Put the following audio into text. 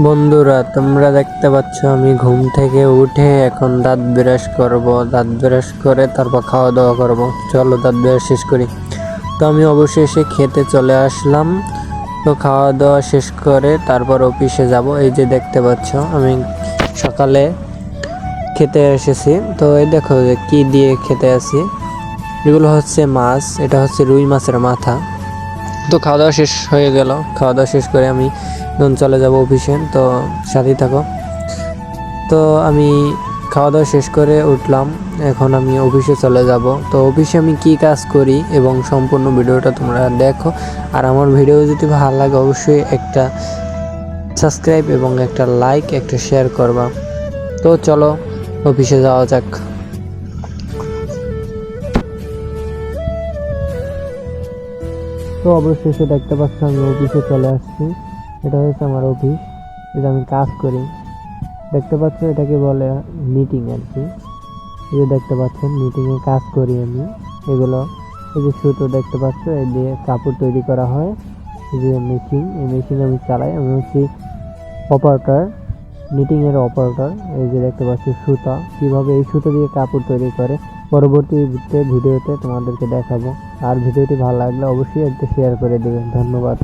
বন্ধুরা, তোমরা দেখতে পাচ্ছ আমি ঘুম থেকে উঠে এখন দাঁত ব্রাশ করব। দাঁত ব্রাশ করে তারপর খাওয়া দাওয়া করব। চলো দাঁত ব্রাশ শেষ করি। তো আমি অবশেষে খেতে চলে আসলাম। তো খাওয়া দাওয়া শেষ করে তারপর অফিসে যাব। এই যে দেখতে পাচ্ছ, আমি সকালে খেতে এসেছি। তো এই দেখো যে কি দিয়ে খেতে আসি। এগুলো হচ্ছে মাছ, এটা হচ্ছে রুই মাছের মাথা। তো খাওয়া দাওয়া শেষ হয়ে গেল। খাওয়া দাওয়া শেষ করে আমি এখন চলে যাব অফিসে, তো সাথেই থাকো। তো আমি খাওয়া দাওয়া শেষ করে উঠলাম, এখন আমি অফিসে চলে যাব। তো অফিসে আমি কি কাজ করি এবং সম্পূর্ণ ভিডিওটা তোমরা দেখো। আর আমার ভিডিও যদি ভালো লাগে, অবশ্যই একটা সাবস্ক্রাইব এবং একটা লাইক, একটা শেয়ার করবা। তো চলো, অফিসে যাওয়া যাক। তো অবশেষে দেখতে পাচ্ছ আমি অফিসে চলে আসছি। এটা হচ্ছে আমার অফিস। যেটা আমি কাজ করি। দেখতে পাচ্ছ এটাকে বলে মিটিং আর কি। এই যে দেখতে পাচ্ছেন মিটিংয়ে কাজ করি আমি। এগুলো, এই যে সুতো দেখতে পাচ্ছ, এই দিয়ে কাপড় তৈরি করা হয়। এই যে মেশিন এই মেশিন আমি চালাই। আমি হচ্ছি অপারেটর নিটিংয়ের অপারেটর, এই যে দেখতে পাচ্ছি সুতা। কীভাবে এই সুতো দিয়ে কাপড় তৈরি করে পরবর্তীতে ভিডিওতে তোমাদেরকে দেখাবো। আর ভিডিওটি ভালো লাগলে অবশ্যই একটু শেয়ার করে দেবেন। ধন্যবাদ।